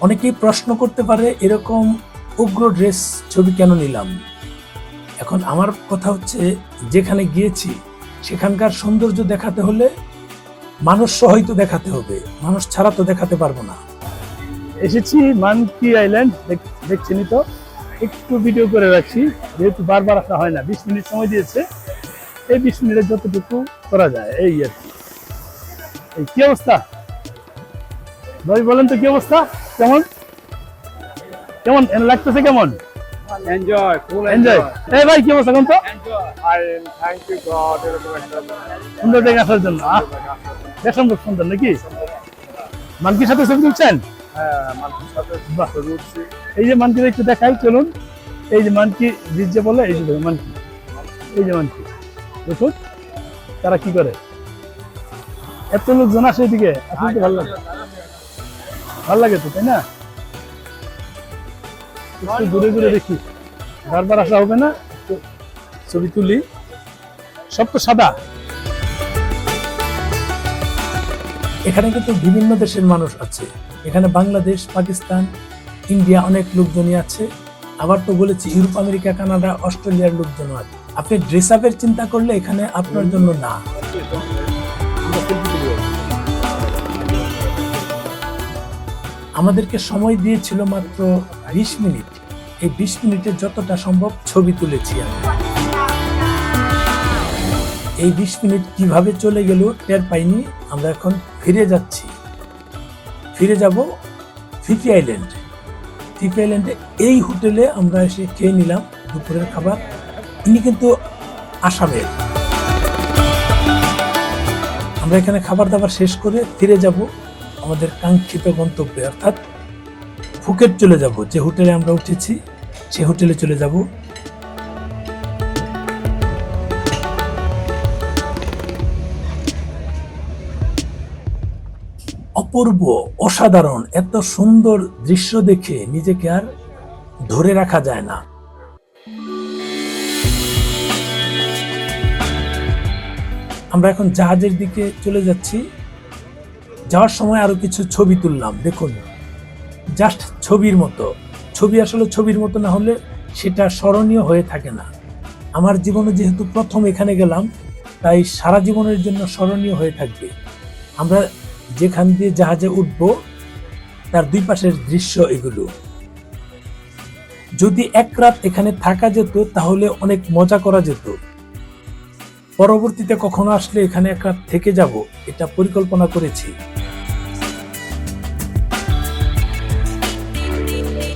অনেকেই প্রশ্ন করতে পারে, এরকম উগ্র ড্রেস ছবি কেন নিলাম? এখন আমার কথা হচ্ছে, যেখানে গিয়েছি, সেখানকার সৌন্দর্য দেখাতে হলে মানুষ সহিত দেখাতে হবে। মানুষ ছাড়া তো দেখাতে পারব না। এসেছি মানকি আইল্যান্ড, দেখ- দেখছেনই তো? একটু ভিডিও করে রাখছি, যেহেতু বারবার আসা হয় না, বিশ মিনিট সময় দিয়েছে। এই বিশ মিনিটে যতটুকু করা যায়, এই আর কি। এই কি অবস্থা? ভাই, বলেন তো কি অবস্থা? কেমন? কেমন? লাগতেছে কেমন? এনজয় ফুল এনজয় এই ভাই কি অবস্থা তো আর থ্যাংক ইউ গড এরকম একটা সুন্দর দেখে আসার জন্য আহ, দেখলাম সুন্দর নাকি? মানকির সাথে ছবি তুলছেন? হ্যাঁ এই যে মানকি একটু দেখাই চলুন। এই যে মানকি যে বলে এই যে মানকি। এই যে মানকি। দেখুন তারা কি করে? এত লোকজন আসে এদিকে আসলে ভালো লাগে। ভালো লাগে তো, তাই না? একটু ঘুরে ঘুরে দেখি। বারবার আসা হবে না? ছবি তুলি। সব তো সাদা। এখানে কিন্তু বিভিন্ন দেশের মানুষ আছে। এখানে বাংলাদেশ, পাকিস্তান, ইন্ডিয়া অনেক লোকজনই আছে। আবার তো বলেছি, ইউরোপ, আমেরিকা, কানাডা, অস্ট্রেলিয়ার লোকজন আছে। আপনি ড্রেস আপের চিন্তা করলে এখানে আপনার জন্য না। আমাদেরকে সময় দিয়েছিল মাত্র বিশ মিনিট। এই বিশ মিনিটে যতটা সম্ভব ছবি তুলেছি আমি। এই বিশ মিনিট কীভাবে চলে গেল টের পাইনি, আমরা এখন ফিরে যাচ্ছি। ফিরে যাব ফিফি আইল্যান্ড ফিফি আইল্যান্ডে এই হোটেলে আমরা এসে খেয়ে নিলাম দুপুরের খাবার। ইনি কিন্তু আসামের। আমরা এখানে খাবার দাবার শেষ করে ফিরে যাব। আমাদের কাঙ্ক্ষিত গন্তব্যে, অর্থাৎ ফুকেট চলে যাব, যে হোটেলে আমরা উঠেছি, সে হোটেলে চলে যাব। অপূর্ব, অসাধারণ, এত সুন্দর দৃশ্য দেখে নিজেকে আর ধরে রাখা যায় না। আমরা এখন জাহাজের দিকে চলে যাচ্ছি। যাওয়ার সময় আরও কিছু ছবি তুললাম, দেখুন। জাস্ট ছবির মতো। ছবি আসলে ছবির মতো না হলে সেটা স্মরণীয় হয়ে থাকে না। আমার জীবনে যেহেতু প্রথম এখানে গেলাম, তাই সারা জীবনের জন্য স্মরণীয় হয়ে থাকবে। আমরা যেখান দিয়ে জাহাজে উঠব, তার দুই পাশের দৃশ্য এগুলো। যদি এক রাত এখানে থাকা যেত, তাহলে অনেক মজা করা যেত। পরবর্তীতে কখনো আসলে এখানে এক রাত থেকে যাব, এটা পরিকল্পনা করেছি।